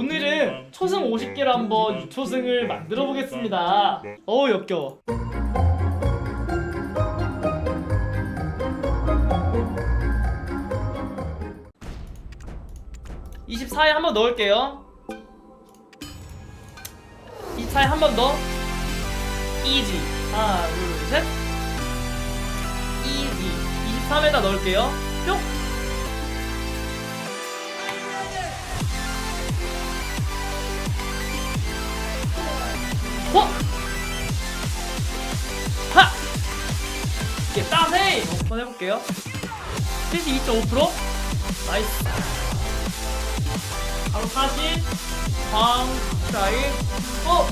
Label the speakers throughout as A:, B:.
A: 오늘은 초승 50개로 한번 유초승을 만들어 보겠습니다. 어우 역겨워. (24에) 한 번 넣을게요. (24에) 한 번 더 이지. 하나 둘 셋. 이지. 23에다 넣을게요. 뿅 와! 하! 이게 따세! 한번 해볼게요. 72.5% 나이스. 바로 40. 광, 자이, 어!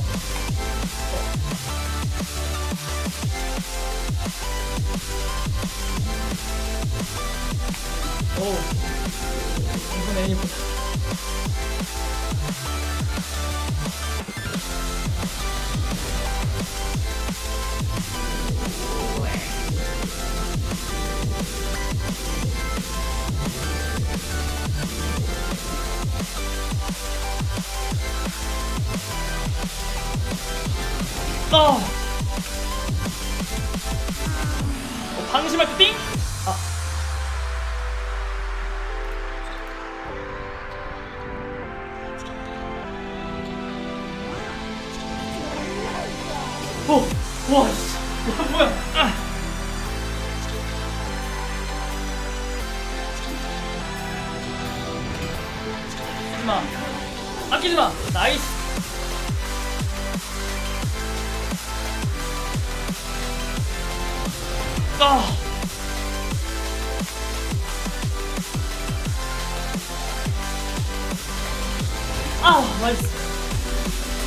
A: 어. 어, 방심할 때 띵? 아. 어, 와, 씨. 와, 뭐야? 아. 하지 마. 아끼지 마. 나이스. 아. 아, 나이스.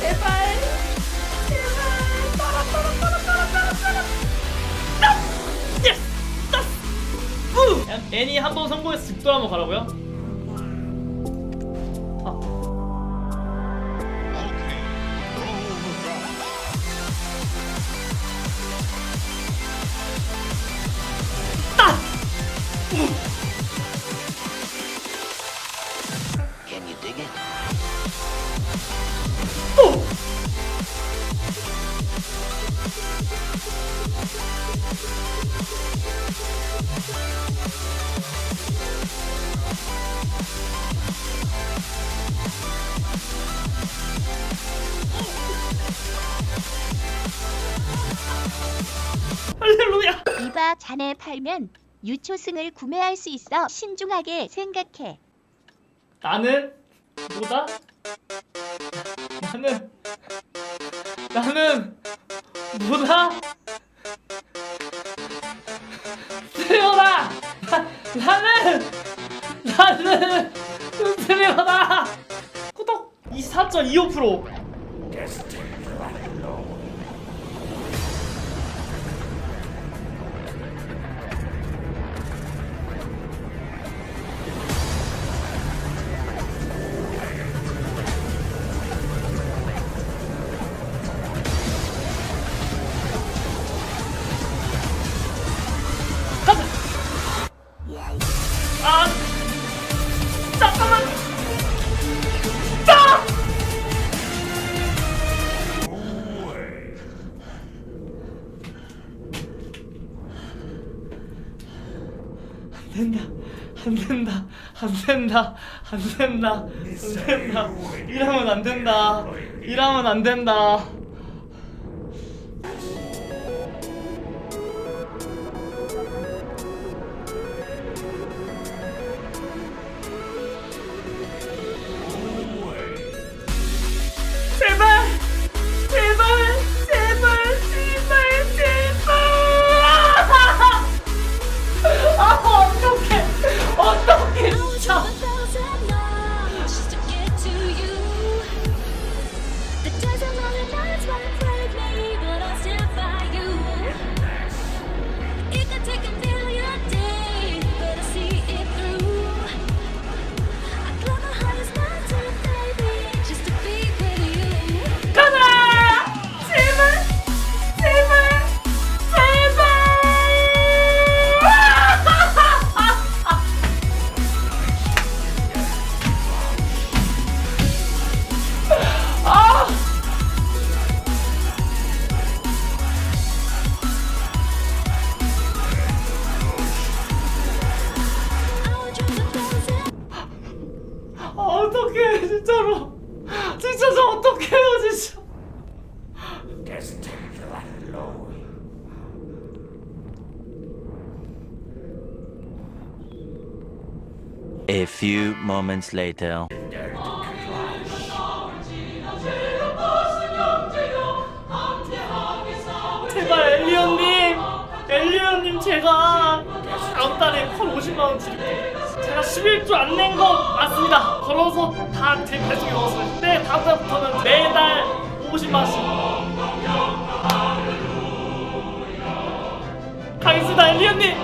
A: 제발. 제발. 따라, 따라, 따라, 따라, 따라, 따라. 따! 예스! 따! 우! 애니 한 번 성공해서 집도 한번 가라고요?
B: 자네 팔면 유초승을 구매할 수 있어 신중하게 생각해.
A: 나는 뭐다? 나는 나는 뭐다? 스리오다! 나는 나는 스리오다! 구독 24.25% 안 된다. 안 된다. 안 된다. 안 된다. 이러면 안 된다. 이러면 안 된다. 진짜로 진짜 저 어떡해요 진짜
C: A few moments later.
A: 엘리언님 제가 다음 달에 콜 50만 원 드릴게요. 제가 11주 안 낸 거 맞습니다. 걸어서 다제 배송이 넣었어요. 네 다음 달부터는 매달 50만 원씩. 가겠습니다 엘리언님